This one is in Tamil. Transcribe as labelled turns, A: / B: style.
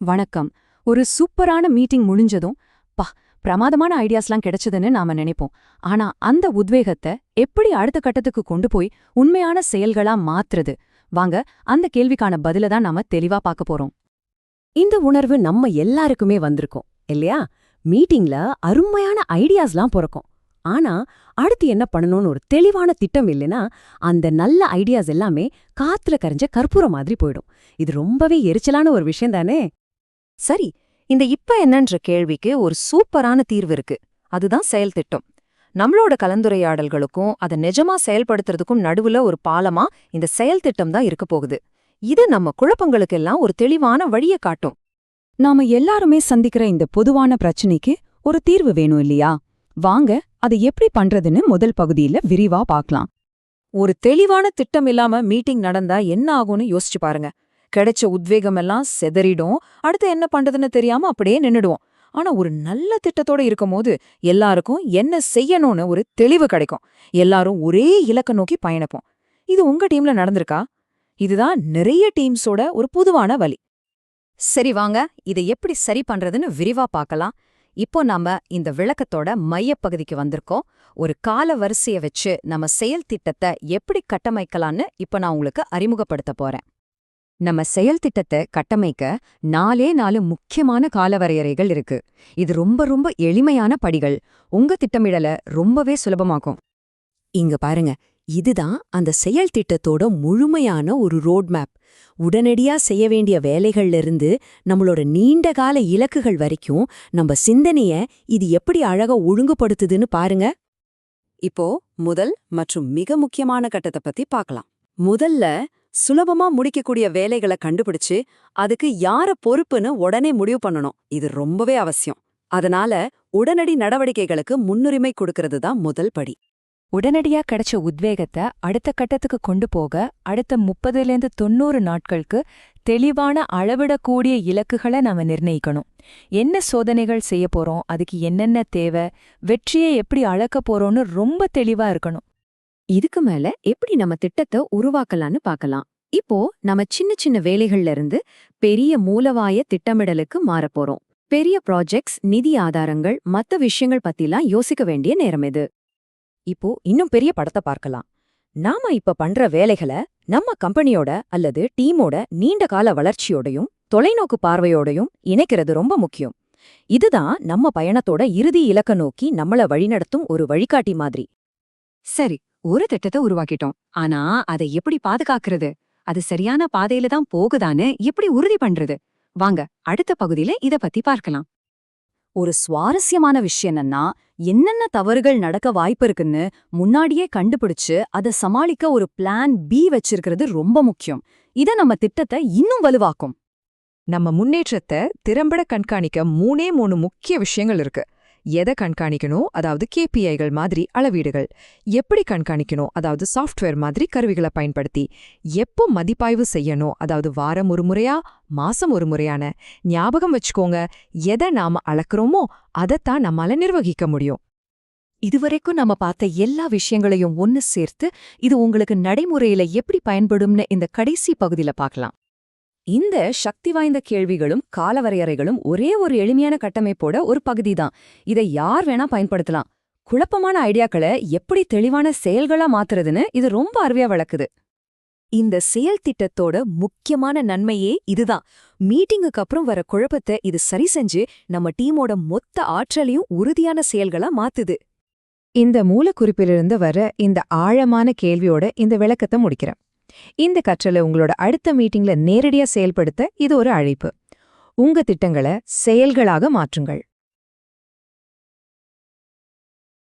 A: வணக்கம். ஒரு சூப்பரான மீட்டிங் முடிஞ்சதும் பா பிரமாதமான ஐடியாஸ்லாம் கிடைச்சதுன்னு நாம நினைப்போம். ஆனா அந்த உத்வேகத்தை எப்படி அடுத்த கட்டத்துக்கு கொண்டு போய் உண்மையான செயல்களா மாத்துறது? வாங்க அந்த கேள்விக்கான பதில தான் நாம தெளிவா பார்க்க போறோம்.
B: இந்த உணர்வு நம்ம எல்லாருக்குமே வந்திருக்கும் இல்லையா? மீட்டிங்ல அருமையான ஐடியாஸ்லாம் பிறக்கும். ஆனா அடுத்து என்ன பண்ணணும்னு ஒரு தெளிவான திட்டம் இல்லைன்னா அந்த நல்ல ஐடியாஸ் எல்லாமே காத்துல கரைஞ்ச கற்பூரம் மாதிரி போயிடும். இது ரொம்பவே எரிச்சலான ஒரு விஷயம் தானே?
C: சரி இந்த இப்ப என்னன்ற கேள்விக்கு ஒரு சூப்பரான தீர்வு இருக்கு. அதுதான் செயல் திட்டம். நம்மளோட கலந்துரையாடல்களுக்கும் அதை நிஜமா செயல்படுத்துறதுக்கும் நடுவுல ஒரு பாலமா இந்த செயல் திட்டம் தான் இருக்க போகுது. இது நம்ம குழப்பங்களுக்கெல்லாம் ஒரு தெளிவான வழிய காட்டும்.
A: நாம எல்லாருமே சந்திக்கிற இந்த பொதுவான பிரச்சனைக்கு ஒரு தீர்வு வேணும் இல்லையா? வாங்க அதை எப்படி பண்றதுன்னு முதல் பகுதியில விரிவா பார்க்கலாம்.
C: ஒரு தெளிவான திட்டம் இல்லாம மீட்டிங் நடந்தா என்ன ஆகும்னு யோசிச்சு பாருங்க. கிடைச்ச உத்வேகம் எல்லாம் செதறிடும். அடுத்து என்ன பண்றதுன்னு தெரியாம அப்படியே நின்னுடுவோம். ஆனா ஒரு நல்ல திட்டத்தோட இருக்கும்போது எல்லாருக்கும் என்ன செய்யணும்னு ஒரு தெளிவு கிடைக்கும். எல்லாரும் ஒரே இலக்க நோக்கி பயணிப்போம். இது உங்க டீம்ல நடந்திருக்கா? இதுதான் நிறைய டீம்ஸோட ஒரு பொதுவான வழி. சரி வாங்க இதை எப்படி சரி பண்றதுன்னு விரிவா பார்க்கலாம். இப்போ நாம இந்த விளக்கத்தோட மையப்பகுதிக்கு வந்திருக்கோம். ஒரு கால வரிசைய வச்சு நம்ம செயல் திட்டத்தை எப்படி கட்டமைக்கலான்னு இப்ப நான் உங்களுக்கு அறிமுகப்படுத்த போறேன். நம்ம செயல் திட்டத்தை கட்டமைக்க நாலே நாலு முக்கியமான காலவரையறைகள் இருக்கு. இது ரொம்ப ரொம்ப எளிமையான படிகள். உங்க திட்டமிடல ரொம்பவே சுலபமாக்கும்.
B: இங்க பாருங்க. இதுதான் அந்த செயல் திட்டத்தோட முழுமையான ஒரு ரோட் மேப் உடனடியா செய்ய வேண்டிய வேலைகள்ல இருந்து நம்மளோட நீண்ட கால இலக்குகள் வரைக்கும் நம்ம சிந்தனைய இது எப்படி அழகா ஒழுங்குபடுத்துதுன்னு பாருங்க. இப்போ முதல் மற்றும் மிக முக்கியமான கட்டத்தை பத்தி பார்க்கலாம். முதல்ல சுலபமா முடிக்கக்கூடிய வேலைகளை கண்டுபிடிச்சு அதுக்கு யார பொறுப்புன்னு உடனே முடிவு பண்ணணும். இது ரொம்பவே அவசியம். அதனால உடனடி நடவடிக்கைகளுக்கு முன்னுரிமை கொடுக்கறது தான் முதல் படி.
D: உடனடியா கிடைச்ச உத்வேகத்தை அடுத்த கட்டத்துக்கு கொண்டு போக அடுத்த முப்பதுலேருந்து தொண்ணூறு நாட்களுக்கு தெளிவான அளவிடக்கூடிய இலக்குகளை நாம நிர்ணயிக்கணும். என்ன சோதனைகள் செய்ய போறோம்? அதுக்கு என்னென்ன தேவை? வெற்றியை எப்படி அளக்க போறோம்னு ரொம்ப தெளிவா இருக்கணும்.
C: இதுக்கு மேல எப்படி நம்ம திட்டத்தை உருவாக்கலான்னு பார்க்கலாம். இப்போ நம்ம சின்ன சின்ன வேலைகள்ல இருந்து பெரிய மூலவாய திட்டமிடலுக்கு மாறப்போறோம் பெரிய ப்ராஜெக்ட்ஸ் நிதி ஆதாரங்கள் மத்த விஷயங்கள் பத்திலாம் யோசிக்க வேண்டிய நேரம் இது. இப்போ இன்னும் பெரிய படத்தை பார்க்கலாம். நாம இப்ப பண்ற வேலைகளை நம்ம கம்பெனியோட அல்லது டீமோட நீண்ட கால வளர்ச்சியோடையும் தொலைநோக்கு பார்வையோடையும் இணைக்கிறது ரொம்ப முக்கியம். இதுதான் நம்ம பயணத்தோட இறுதி இலக்க நோக்கி நம்மள வழிநடத்தும் ஒரு வழிகாட்டி மாதிரி. சரி ஒரு திட்டத்தை உருவாக்கிட்டோம். ஆனா அதை எப்படி பாதுகாக்கிறது? அது சரியான பாதையில தான் போகுதான்னு எப்படி உறுதி பண்றது? வாங்க அடுத்த பகுதியில இத பத்தி பார்க்கலாம். ஒரு சுவாரஸ்யமான விஷயம் என்னன்னா என்னென்ன தவறுகள் நடக்க வாய்ப்பு இருக்குன்னு முன்னாடியே கண்டுபிடிச்சு அதை சமாளிக்க ஒரு பிளான் பி வச்சிருக்கிறது ரொம்ப முக்கியம். இத நம்ம திட்டத்தை இன்னும் வலுவாக்கும்.
E: நம்ம முன்னேற்றத்தை திறம்பட கண்காணிக்க மூணே மூணு முக்கிய விஷயங்கள் இருக்கு. எதை கண்காணிக்கணும்? அதாவது கேபிஐகள் மாதிரி அளவீடுகள். எப்படி கண்காணிக்கணும்? அதாவது சாஃப்ட்வேர் மாதிரி கருவிகளை பயன்படுத்தி. எப்போ மதிப்பாய்வு செய்யணும்? அதாவது வாரம் ஒரு முறையா? மாசம் ஒரு முறையான? ஞாபகம் வச்சுக்கோங்க. எதை நாம அளக்குறோமோ அதைத்தான் நம்மால நிர்வகிக்க முடியும்.
C: இதுவரைக்கும் நம்ம பார்த்த எல்லா விஷயங்களையும் ஒன்னு சேர்த்து இது உங்களுக்கு நடைமுறையில எப்படி பயன்படும்னு இந்த கடைசி பகுதியில பார்க்கலாம். இந்த சக்தி வாய்ந்த கேள்விகளும் காலவரையறைகளும் ஒரே ஒரு எளிமையான கட்டமைப்போட ஒரு பகுதி தான் இதை யார் வேணா பயன்படுத்தலாம். குழப்பமான ஐடியாக்களை எப்படி தெளிவான செயல்களா மாத்துறதுன்னு இது ரொம்ப அருவியா வளக்குது. இந்த செயல் திட்டத்தோட முக்கியமான நன்மையே இதுதான். மீட்டிங்குக்கு அப்புறம் வர குழப்பத்தை இது சரி செஞ்சு நம்ம டீமோட மொத்த ஆற்றலையும் உறுதியான செயல்களா மாத்துது.
E: இந்த மூலக்குறிப்பிலிருந்து வர இந்த ஆழமான கேள்வியோட இந்த விளக்கத்தை முடிக்கிறேன். இந்த கற்றலை உங்களோட அடுத்த மீட்டிங்ல நேரடியா செயல்படுத்த இது ஒரு அழைப்பு. உங்க திட்டங்களை செயல்களாக மாற்றுங்கள்.